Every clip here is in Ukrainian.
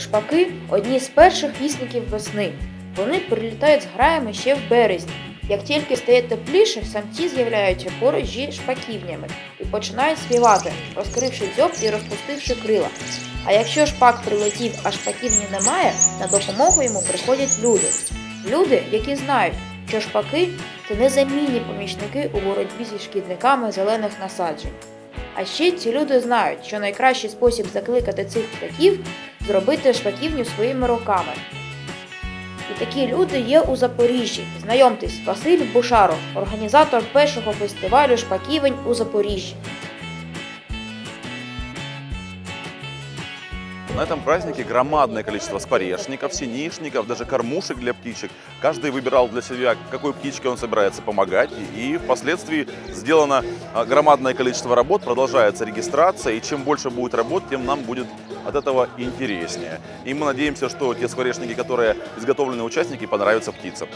Шпаки одні з перших вісників весни. Вони прилітають з граями ще в березні. Як тільки стає тепліше, самці з'являються поруч зі шпаківнями і починають співати, розкривши дзьоб і розпустивши крила. А якщо шпак прилетів, а шпаківні немає, на допомогу йому приходять люди. Люди, які знають, що шпаки це незамінні помічники у боротьбі зі шкідниками зелених насаджень. А ще ці люди знають, що найкращий спосіб закликати цих птахів зробити шпаківню своїми руками. І такі люди є у Запоріжжі. Знайомтесь, Василь Бушаров, організатор першого фестивалю шпаківень у Запоріжжі. На этом празднике громадное количество скворечников, синишников, даже кормушек для птичек. Каждый выбирал для себя, какой птичке он собирается помогать. И впоследствии сделано а, громадное количество работ, продолжается регистрация. И чем больше будет работ, тем нам будет от этого интереснее. И мы надеемся, что те скворечники, которые изготовлены участники, понравятся птицам.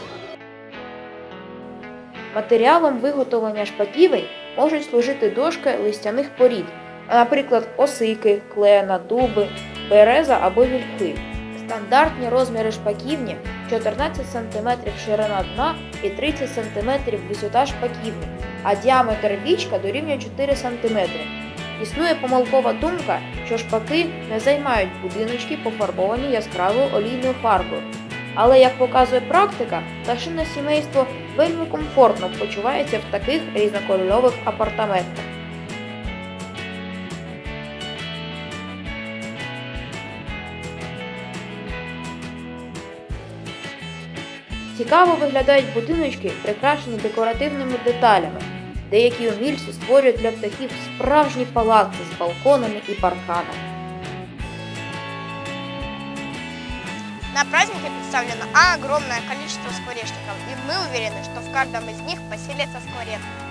Матеріалом виготовлення шпаківень можуть служити дошки листяних порід, а, наприклад, осики, клена, дуби, береза або вільхи. Стандартні розміри шпаківні 14 см ширина дна і 30 см висота шпаківні, а діаметр вічка дорівнює 4 см. Існує помилкова думка, що шпаки не займають будиночки, пофарбовані яскравою олійною фарбою. Але як показує практика, пташине сімейство вельми комфортно почувається в таких різнокольорових апартаментах. Цікаво виглядають будиночки, прикрашені декоративними деталями. Деякі умільці створюють для птахів справжні палаци з балконами і парканами. На празднике представлено огромное количество скворечников, и мы уверены, что в каждом из них поселится скворец.